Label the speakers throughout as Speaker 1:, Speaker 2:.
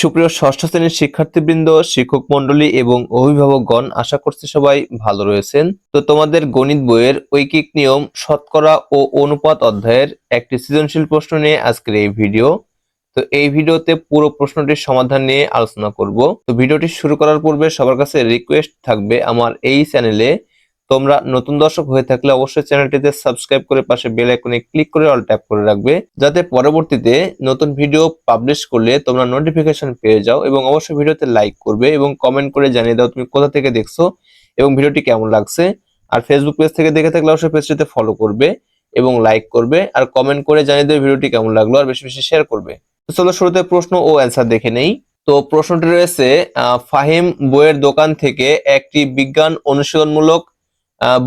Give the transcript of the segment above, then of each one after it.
Speaker 1: সুপ্রিয় ষষ্ঠ শ্রেণির শিক্ষার্থীবৃন্দ, শিক্ষক মন্ডলী এবং অভিভাবকগণ, আশা করছি সবাই ভালো রয়েছেন। তো তোমাদের গণিত বইয়ের ঐকিক নিয়ম, শতকরা ও অনুপাত অধ্যায়ের একটি সৃজনশীল প্রশ্ন নিয়ে আজকের এই ভিডিও। তো এই ভিডিওতে পুরো প্রশ্নটির সমাধান নিয়ে আলোচনা করব। তো ভিডিওটি শুরু করার পূর্বে সবার কাছে রিকোয়েস্ট থাকবে আমার এই চ্যানেলে তোমরা নতুন দর্শক হয়ে থাকলে অবশ্যই চ্যানেলটিতে সাবস্ক্রাইব করে পাশে বেল আইকনে ক্লিক করে অল ট্যাপ করে রাখবে, যাতে পরবর্তীতে নতুন ভিডিও পাবলিশ করলে তোমরা নোটিফিকেশন পেয়ে যাও এবং অবশ্যই ভিডিওতে লাইক করবে এবং কমেন্ট করে জানিয়ে দাও তুমি কোথা থেকে দেখছ এবং ভিডিওটি কেমন লাগছে। আর ফেসবুক পেজ থেকে দেখে থাকলে অবশ্যই পেজটিতে ফলো করবে এবং লাইক করবে আর কমেন্ট করে জানিয়ে দেবে ভিডিওটি কেমন লাগল আর বেশি বেশি শেয়ার করবে। তো চলো শুরুতে প্রশ্ন ও অ্যান্সার দেখে নেই। তো প্রশ্নটি রয়েছে ফাহিম বইয়ের দোকান থেকে একটি বিজ্ঞান অনুশীলনমূলক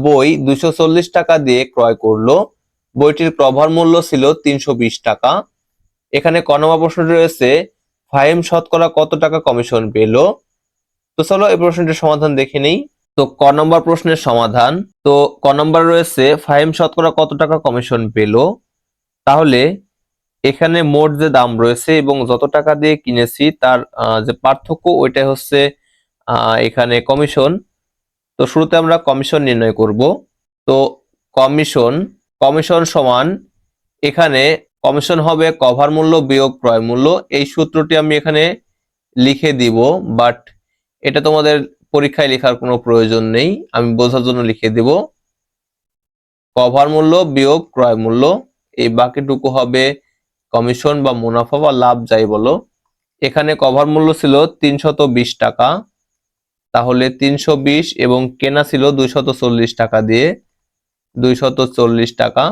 Speaker 1: বই দুশো টাকা দিয়ে ক্রয় করল। বইটির কভার মূল্য ছিল তিনশো বিশ টাকা। এখানে ক নম্বর প্রশ্নটি রয়েছে ফাহিম শতকরা কত টাকা কমিশন পেল? তো চলো এই প্রশ্নটির সমাধান দেখে নেই। তো ক নম্বর প্রশ্নের সমাধান। তো ক নম্বর রয়েছে ফাহিম শতকরা কত টাকা কমিশন পেল? তাহলে এখানে মোট যে দাম রয়েছে এবং যত টাকা দিয়ে কিনেছি তার যে পার্থক্য ওইটাই হচ্ছে এখানে কমিশন। তো শুরুতে আমরা কমিশন নির্ণয় করব। তো কমিশন কমিশন সমান এখানে কমিশন হবে কভার মূল্য, বিয়োগ ক্রয় মূল্য। এই সূত্রটি আমি এখানে লিখে দিব বাট এটা তোমাদের পরীক্ষায় লেখার কোনো প্রয়োজন নেই। আমি বোঝার জন্য লিখে দিব। কভার মূল্য, বিয়োগ ক্রয় মূল্য, এই বাকিটুকু হবে কমিশন বা মুনাফা বা লাভ, যাই বলো। এখানে কভার মূল্য ছিল তিনশত টাকা। তাহলে তিনশো বিশ এবং কেনা ছিল দুইশত চল্লিশ টাকা দিয়ে। দুইশত চল্লিশ টাকা।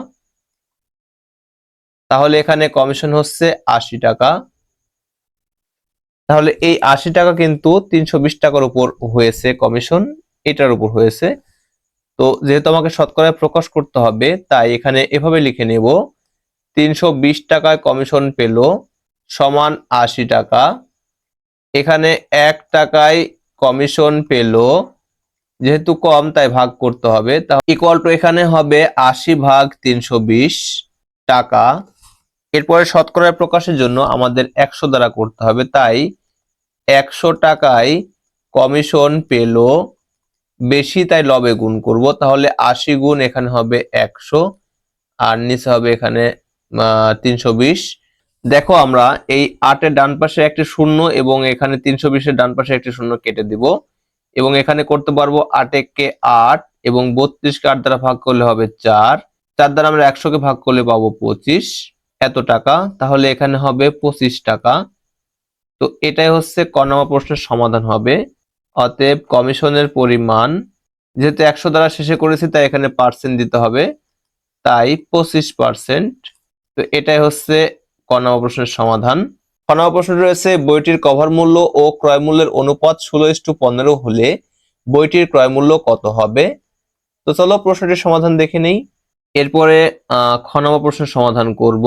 Speaker 1: তাহলে এখানে কমিশন হচ্ছে আশি টাকা। তাহলে এই আশি টাকা কিন্তু তিনশো বিশ টাকার উপর হয়েছে কমিশন এটার উপর হয়েছে। তো যেহেতু আমাকে শতকরায় প্রকাশ করতে হবে, তাই এখানে এভাবে লিখে নেব। তিনশো বিশ টাকায় কমিশন পেল সমান আশি টাকা। এখানে এক টাকায় কমিশন পেল, যেহেতু কম তাই ভাগ করতে হবে, তা ইকুয়াল টু এখানে হবে আশি ভাগ তিনশো বিশ টাকা। এরপরে শতকরা প্রকাশের জন্য আমাদের একশো দ্বারা করতে হবে, তাই একশো টাকায় কমিশন পেল, বেশি তাই লবে গুণ করব, তাহলে আশি গুণ এখানে হবে একশো, আর নিচে হবে এখানে তিনশো বিশ। দেখো আমরা এই আটের ডান পাশে একটি শূন্য এবং এখানে তিনশো বিশের ডান পাশে একটি শূন্য কেটে দিব। এবং এখানে করতে পারব আটেককে আট এবং বত্রিশকে আট দ্বারা ভাগ করলে হবে চার। চার দ্বারা আমরা একশোকে ভাগ করলে পাবো পঁচিশ। এত টাকা। তাহলে এখানে হবে পঁচিশ টাকা। তো এটাই হচ্ছে ক নম্বর প্রশ্নের সমাধান হবে। অতএব কমিশনের পরিমাণ, যেহেতু একশো দ্বারা শেষে করেছি, তাই এখানে পার্সেন্ট দিতে হবে। তাই পঁচিশ পার্সেন্ট তো এটাই হচ্ছে ক নম্বর প্রশ্নের সমাধান। ক নম্বর প্রশ্ন রয়েছে, বইটির কভার মূল্য ও ক্রয় মূল্যের অনুপাত ষোলো ইস্টু পনেরো হলে বইটির ক্রয় মূল্য কত হবে? তো চলো প্রশ্নটির সমাধান দেখে নেই। এরপরে খ নম্বর প্রশ্নের সমাধান করব।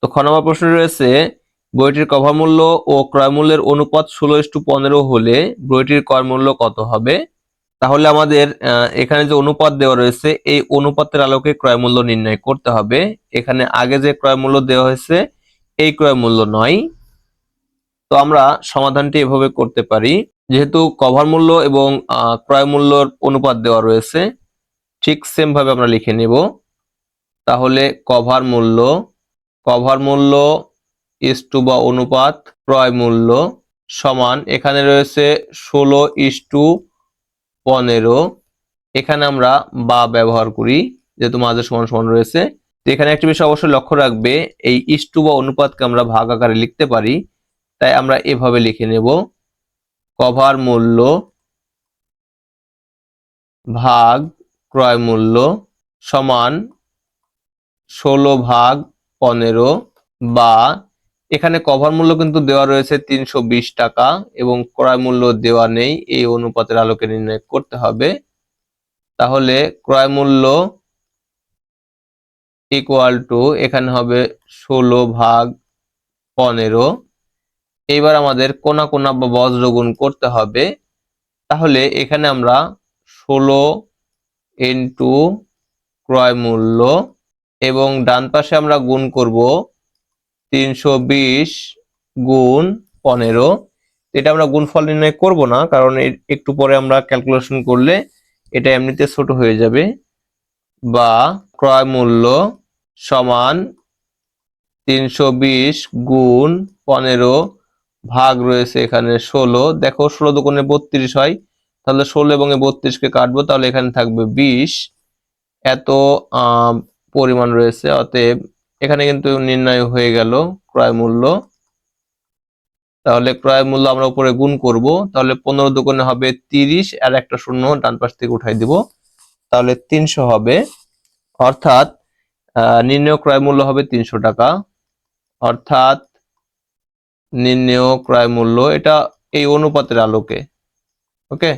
Speaker 1: তো খ নম্বর প্রশ্ন রয়েছে, বইটির কভার মূল্য ও ক্রয় মূল্যের অনুপাত ষোলো ইস্টু পনেরো হলে বইটির ক্রয় মূল্য কত হবে? তাহলে আমাদের এখানে যে অনুপাত দেওয়া রয়েছে, এই অনুপাতের আলোকে ক্রয় মূল্য নির্ণয় করতে হবে। এখানে আগে যে ক্রয় মূল্য দেওয়া হয়েছে, এই ক্রয় মূল্য নয়। তো আমরা সমাধানটি এভাবে করতে পারি। যেহেতু কভার মূল্য এবং ক্রয় মূল্যর অনুপাত দেওয়া রয়েছে, ঠিক সেম ভাবে আমরা লিখে নেব। তাহলে কভার মূল্য কভার মূল্য ইস টু বা অনুপাত ক্রয় মূল্য সমান এখানে রয়েছে ষোলো ইস টু পনেরো। এখানে আমরা বা ব্যবহার করি, যেহেতু মাঝে সমান সমান রয়েছে। তো এখানে একটি বিষয় অবশ্যই লক্ষ্য রাখবে, এই ইস্টু বা অনুপাতকে আমরা ভাগ আকারে লিখতে পারি, তাই আমরা এভাবে লিখে নেব। কভার মূল্য ভাগ ক্রয় মূল্য সমান ষোলো ভাগ পনেরো বা এখানে কভার মূল্য কিন্তু দেওয়া রয়েছে তিনশো বিশ টাকা এবং ক্রয় মূল্য দেওয়া নেই, এই অনুপাতের আলোকে নির্ণয় করতে হবে। তাহলে ক্রয় মূল্য ইকুয়াল টু এখানে হবে ষোলো ভাগ পনেরো। এইবার আমাদের কোনা কোনা বা বজ্র গুণ করতে হবে। তাহলে এখানে আমরা ষোলো ইন্টু ক্রয় মূল্য এবং ডান পাশে আমরা গুণ করব তিনশো বিশ গুণ পনেরো। এটা আমরা গুণফল নির্ণয় করব না, কারণ একটু পরে আমরা ক্যালকুলেশন করলে এটা এমনিতে ছোট হয়ে যাবে। বা ক্রয় মূল্য সমান তিনশো বিশ গুণ পনেরো ভাগ রয়েছে এখানে ষোলো। দেখো ষোলো দোকানে বত্রিশ হয়, তাহলে ষোলো এবং বত্রিশকে কাটবো, তাহলে এখানে থাকবে বিশ। এত পরিমাণ রয়েছে, অতএব এখানে কিন্তু নির্ণয় হয়ে গেল ক্রয় মূল্য। তাহলে ক্রয় মূল্য আমরা উপরে গুণ করব। তাহলে পনেরো দোকানে হবে তিরিশ, আর একটা শূন্য ডান পাশ থেকে উঠাই দিব। তাহলে তিনশো হবে। অর্থাৎ নির্ণয় ক্রয় মূল্য হবে তিনশো টাকা। অর্থাৎ, নির্ণয় ক্রয় মূল্য, এটা এই অনুপাতের আলোকে। ওকে?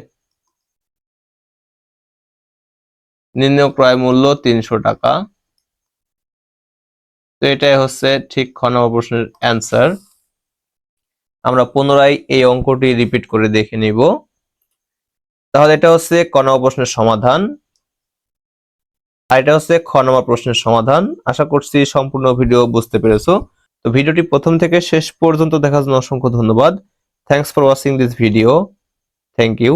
Speaker 1: নির্ণয় ক্রয় মূল্য তিনশো টাকা। তো এটাই হচ্ছে ঠিক খ নম্বর প্রশ্নের অ্যান্সার আমরা পুনরায় এই অঙ্কটি রিপিট করে দেখে নিব। তাহলে এটা হচ্ছে ক নম্বর প্রশ্নের সমাধান। আর এটা হচ্ছে খ নম্বর প্রশ্নের সমাধান। আশা করছি সম্পূর্ণ ভিডিও বুঝতে পেরেছ। তো ভিডিওটি প্রথম থেকে শেষ পর্যন্ত দেখার জন্য অসংখ্য ধন্যবাদ। Thanks for watching this video thank you